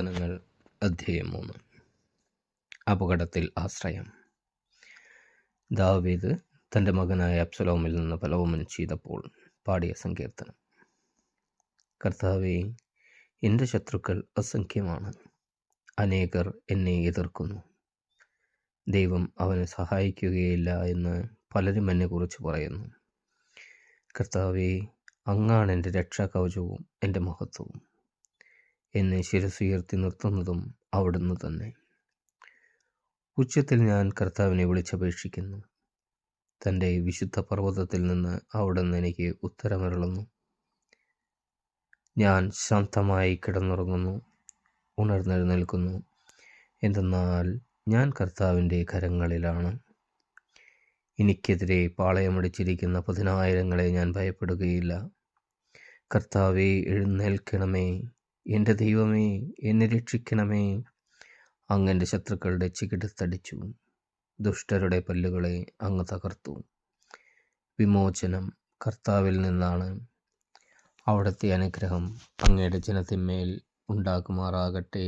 സങ്കീർത്തനങ്ങൾ അധ്യായം മൂന്ന്. അപകടത്തിൽ ആശ്രയം. ദാവീദ് തന്റെ മകനായ അബ്സലോമിൽ നിന്ന് ഫലവുമൻ ചെയ്തപ്പോൾ പാടിയ സങ്കീർത്തനം. കർത്താവെ എന്റെ ശത്രുക്കൾ അസംഖ്യമാണ്. അനേകർ എന്നെ എതിർക്കുന്നു. ദൈവം അവനെ സഹായിക്കുകയില്ല എന്ന് പലരും എന്നെക്കുറിച്ച് പറയുന്നു. കർത്താവെ അങ്ങാണ് എന്റെ രക്ഷാകവചവും എന്റെ മഹത്വവും. എന്നെ ശിരസുയർത്തി നിർത്തുന്നതും അവിടുന്ന് തന്നെ. ഉച്ചത്തിൽ ഞാൻ കർത്താവിനെ വിളിച്ചപേക്ഷിക്കുന്നു. തന്റെ വിശുദ്ധ പർവതത്തിൽ നിന്ന് അവിടുന്ന് എനിക്ക് ഉത്തരമരുളുന്നു. ഞാൻ ശാന്തമായി കിടന്നുറങ്ങുന്നു ഉണർന്നെഴുന്നേൽക്കുന്നു. എന്തെന്നാൽ ഞാൻ കർത്താവിന്റെ കരങ്ങളിലാണ്. എനിക്കെതിരെ പാളയമടിച്ചിരിക്കുന്ന പതിനായിരങ്ങളെ ഞാൻ ഭയപ്പെടുകയില്ല. കർത്താവെ എഴുന്നേൽക്കണമേ. എന്റെ ദൈവമേ എന്നെ രക്ഷിക്കണമേ. അങ്ങന്റെ ശത്രുക്കളുടെ ചികിടത്തടിച്ചു ദുഷ്ടരുടെ പല്ലുകളെ അങ്ങ് തകർത്തു. വിമോചനം കർത്താവിൽ നിന്നാണ്. അവിടുത്തെ അനുഗ്രഹം അങ്ങയുടെ ജനത്തിന്മേൽ ഉണ്ടാകുമാറാകട്ടെ.